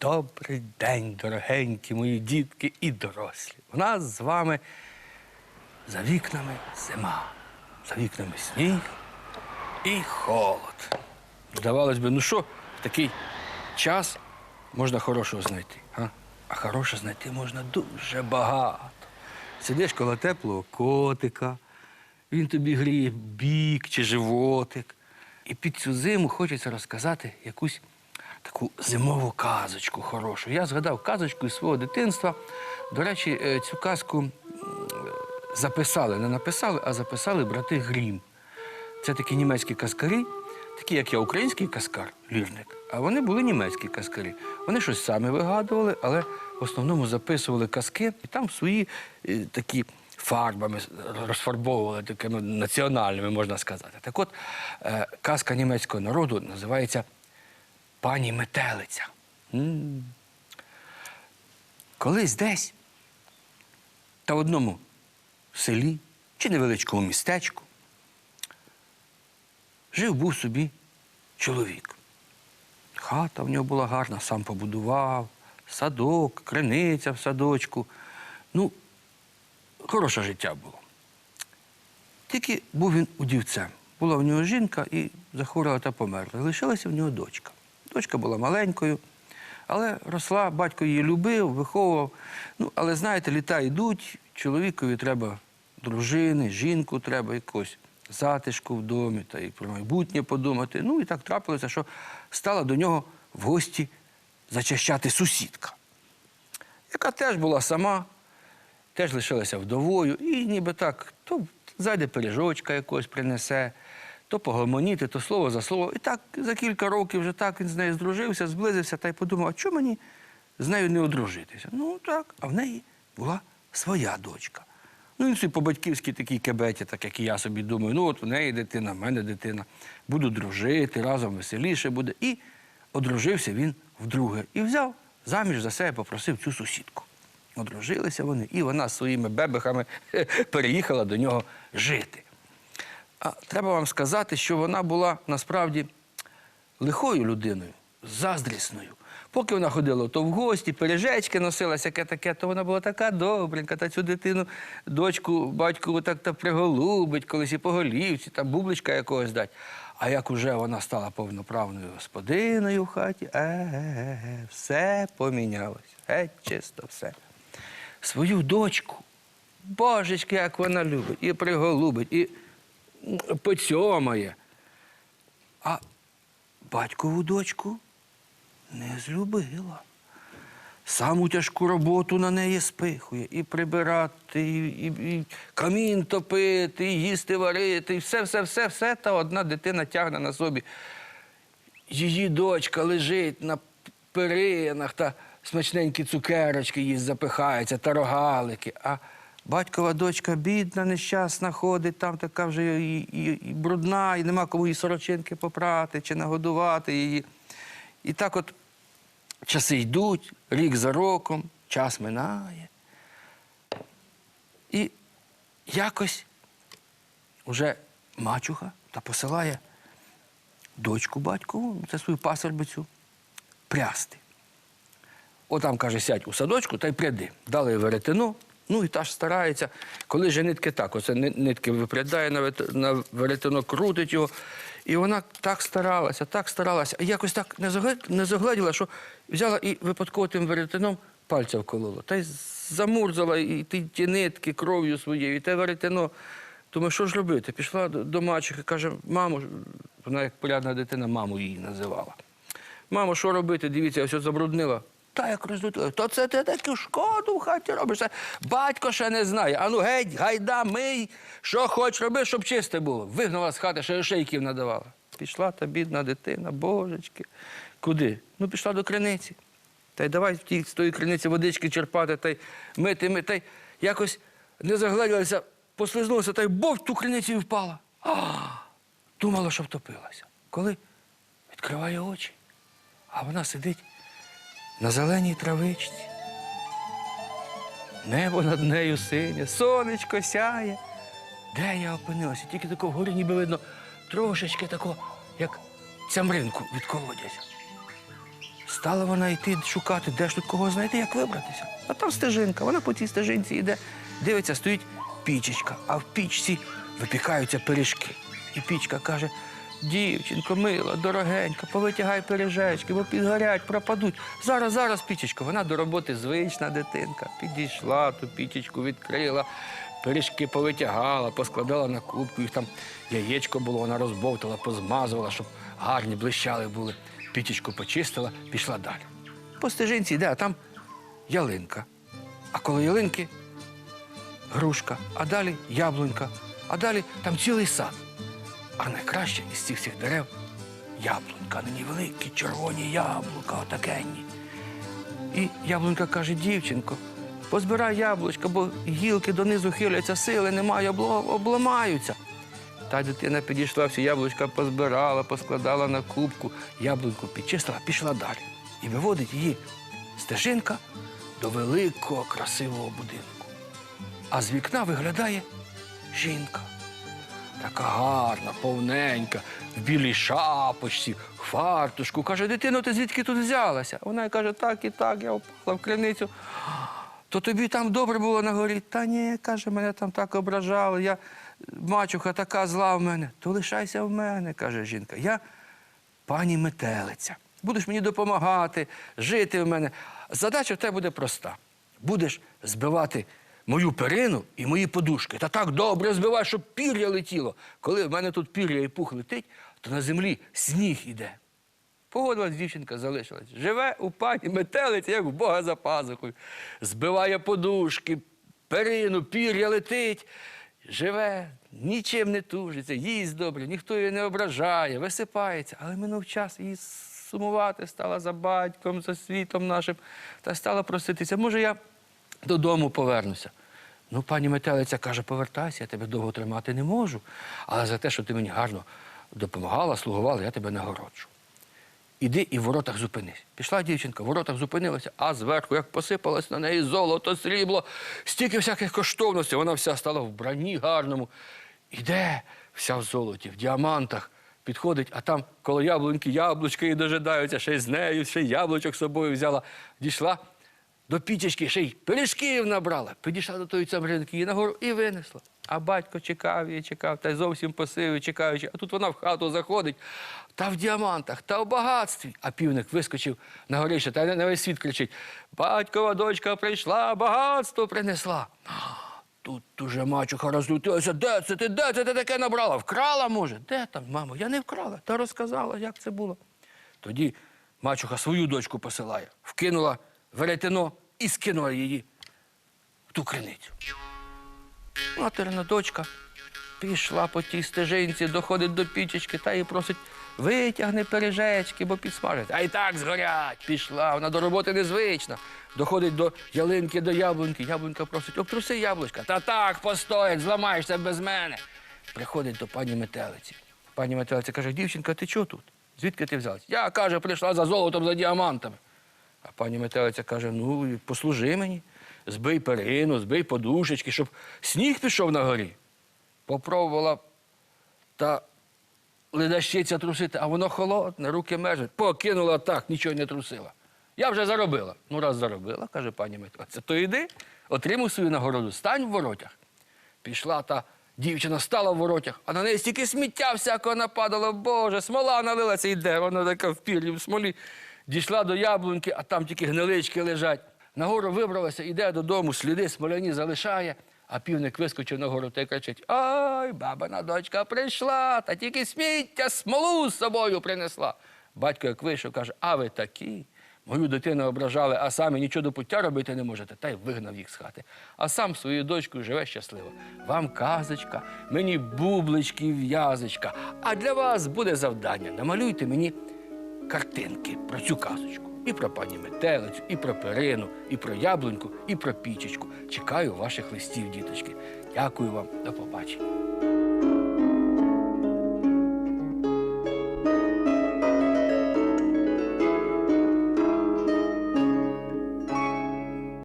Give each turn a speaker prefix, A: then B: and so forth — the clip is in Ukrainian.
A: Добрий день, дорогенькі мої дітки і дорослі. У нас з вами за вікнами зима, за вікнами сніг і холод. Здавалось би, ну що в такий час можна хорошого знайти? А, а хороше знайти можна дуже багато. Сидиш коло теплого котика, він тобі гріє бік чи животик. І під цю зиму хочеться розказати якусь таку зимову казочку хорошу. Я згадав казочку із свого дитинства. До речі, е, цю казку записали, не написали, а записали брати Грім. Це такі німецькі казкарі, такі, як я, український казкар, лірник, а вони були німецькі казкарі. Вони щось самі вигадували, але в основному записували казки і там свої е, такі фарбами розфарбовували такими національними, можна сказати. Так от, е, казка німецького народу називається Пані Метелиця. Колись десь та в одному селі чи невеличкому містечку жив був собі чоловік. Хата в нього була гарна, сам побудував, садок, криниця в садочку. Ну, хороше життя було. Тільки був він удівцем. Була в нього жінка і захворіла та померла. Лишилася в нього дочка. Дочка була маленькою, але росла, батько її любив, виховував. Ну, але знаєте, літа йдуть, чоловікові треба дружини, жінку треба якось затишку в домі та і про майбутнє подумати. Ну і так трапилося, що стала до нього в гості зачащати сусідка, яка теж була сама, теж лишилася вдовою, і ніби так, то зайде пиріжочка якось принесе, то погомоніти, то слово за слово. І так за кілька років вже так він з нею здружився, зблизився та й подумав, а чому мені з нею не одружитися? Ну так, а в неї була своя дочка. Ну, він собі по-батьківськи такій кебеті, так як і я собі думаю, ну от в неї дитина, в мене дитина, буду дружити, разом веселіше буде. І одружився він вдруге. І взяв заміж за себе, попросив цю сусідку. Одружилися вони, і вона з своїми бебехами переїхала до нього жити. А треба вам сказати, що вона була насправді лихою людиною, заздрісною. Поки вона ходила то в гості, пиріжечки носила, всяке таке, то вона була така добренька, та цю дитину, дочку, батьку так та приголубить, колись і по голівці, та бубличка якогось дать. А як уже вона стала повноправною господиною в хаті, е-е-е, все помінялось. Геть чисто все. Свою дочку, божечки, як вона любить, і приголубить, і поцьомає. А батькову дочку не злюбила. Саму тяжку роботу на неї спихує. І прибирати, і, і, і камін топити, і їсти варити, і все, все, все, все. Та одна дитина тягне на собі. Її дочка лежить на перинах та смачненькі цукерочки їй запихаються, та рогалики. А батькова дочка бідна, нещасна, ходить там така вже і, і, і брудна, і нема кому їй сорочинки попрати чи нагодувати її. І так от часи йдуть, рік за роком, час минає. І якось уже мачуха та посилає дочку батькову, це свою пасербицю, прясти. Отам, каже, сядь у садочку та й пряди. Дали веретено, ну і та ж старається. Коли же нитки так, оце нитки випрядає на, веретено, крутить його. І вона так старалася, так старалася, і якось так не заглед- загледіла, що взяла і випадково тим веретеном пальця вколола. Та й замурзала і ті, ті нитки кров'ю своєю, і те веретено. Думаю, що ж робити? Пішла до, мачухи, каже, мамо, вона як порядна дитина, маму її називала. Мамо, що робити? Дивіться, я все забруднила. Та як роздутила. То це ти таку шкоду в хаті робиш. Батько ще не знає. Ану геть, гайда, мий, що хоч роби, щоб чисте було. Вигнала з хати, ще шейків надавала. Пішла та бідна дитина, божечки. Куди? Ну, пішла до криниці. Та й давай з тої криниці водички черпати, та й мити, мити. Та й якось не загледілася, послизнулася, та й бов в ту криницю і впала. Думала, що втопилася. Коли відкриває очі, а вона сидить на зеленій травичці. Небо над нею синє, сонечко сяє. Де я опинилася? Тільки тако вгорі ніби видно трошечки тако, як цямринку від колодязя. Стала вона йти шукати, де ж тут кого знайти, як вибратися. А там стежинка, вона по цій стежинці йде, дивиться, стоїть пічечка, а в пічці випікаються пиріжки. І пічка каже: дівчинко, мила, дорогенька, повитягай пиріжечки, бо підгорять, пропадуть. Зараз, зараз, пічечко. Вона до роботи звична дитинка. Підійшла, ту пічечку відкрила, пиріжки повитягала, поскладала на кубку, їх там яєчко було, вона розбовтала, позмазувала, щоб гарні блищали були. Пічечку почистила, пішла далі. По стежинці йде, а там ялинка. А коло ялинки грушка, а далі яблунька, а далі там цілий сад. А найкраще із цих всіх дерев яблунька, на ній великі червоні яблука, отакенні. І яблунька каже, дівчинко, позбирай яблучка, бо гілки донизу хиляться, сили немає, обламаються. Та дитина підійшла, всі яблучка позбирала, поскладала на кубку, яблуньку підчистила, пішла далі. І виводить її стежинка до великого красивого будинку. А з вікна виглядає жінка. Така гарна, повненька, в білій шапочці, фартушку. Каже, дитино, ти звідки тут взялася? Вона каже, так і так, я впала в криницю. То тобі там добре було на горі? Та ні, каже, мене там так ображали. Я мачуха така зла в мене. То лишайся в мене, каже жінка. Я пані метелиця. Будеш мені допомагати, жити в мене. Задача в тебе буде проста. Будеш збивати мою перину і мої подушки. Та так добре збивай, щоб пір'я летіло. Коли в мене тут пір'я і пух летить, то на землі сніг іде. Погодилась дівчинка, залишилась. Живе у пані метелиці, як в Бога за пазухою. Збиває подушки, перину, пір'я летить. Живе, нічим не тужиться, їсть добре, ніхто її не ображає, висипається. Але минув час її сумувати стала за батьком, за світом нашим, та стала проситися. Може, я додому повернуся. Ну, пані метелиця каже, повертайся, я тебе довго тримати не можу. Але за те, що ти мені гарно допомагала, слугувала, я тебе нагороджу. Іди і в воротах зупинись. Пішла дівчинка, в воротах зупинилася, а зверху, як посипалось на неї золото, срібло, стільки всяких коштовностей, вона вся стала в бранні гарному. Іде вся в золоті, в діамантах. Підходить, а там коло яблуньки яблучки і дожидаються, ще й з нею, ще й яблучок з собою взяла. Дійшла до пічечки, ще й пиріжків набрала. Підійшла до тої цямринки і нагору і винесла. А батько чекав її, чекав, та й зовсім посивий, чекаючи. А тут вона в хату заходить, та в діамантах, та в багатстві. А півник вискочив на горище, та й на весь світ кричить: Батькова дочка прийшла, багатство принесла. Тут уже мачуха розлютилася. Де це ти? Де це ти таке набрала? Вкрала, може? Де там, мамо? Я не вкрала. Та розказала, як це було. Тоді мачуха свою дочку посилає, вкинула веретено і скинула її в ту криницю. Материна дочка пішла по тій стежинці, доходить до пічечки та їй просить витягни пиріжечки, бо підсмажить. А й так згорять. Пішла, вона до роботи незвична. Доходить до ялинки, до яблуньки. Яблунька просить, обтруси яблучка. Та так, постоять, зламаєшся без мене. Приходить до пані метелиці. Пані метелиця каже: дівчинка, ти чого тут? Звідки ти взялась? Я, каже, прийшла за золотом, за діамантами. А пані метелиця каже: ну, послужи мені, збий перину, збий подушечки, щоб сніг пішов на горі. Попробувала та ледащиця трусити, а воно холодне, руки межуть. Покинула так, нічого не трусила. Я вже заробила. Ну, раз заробила, каже пані метелиця, то йди, отримуй свою нагороду, стань в воротях. Пішла та дівчина, стала в воротях, а на неї стільки сміття всякого нападало. Боже, смола налилася, йде, вона така в пірлі, в смолі. Дійшла до яблуньки, а там тільки гнилички лежать. Нагору вибралася, йде додому, сліди смоляні залишає, а півник вискочив нагору та й кричить: Ой, бабина дочка прийшла, та тільки сміття, смолу з собою принесла. Батько, як вийшов, каже, а ви такі. Мою дитину ображали, а самі нічого до пуття робити не можете, та й вигнав їх з хати. А сам своєю дочкою живе щасливо. Вам казочка, мені бублички, в'язочка. А для вас буде завдання. Намалюйте мені картинки про цю казочку. І про пані метелицю, і про перину, і про яблуньку, і про пічечку. Чекаю ваших листів, діточки. Дякую вам, до побачення.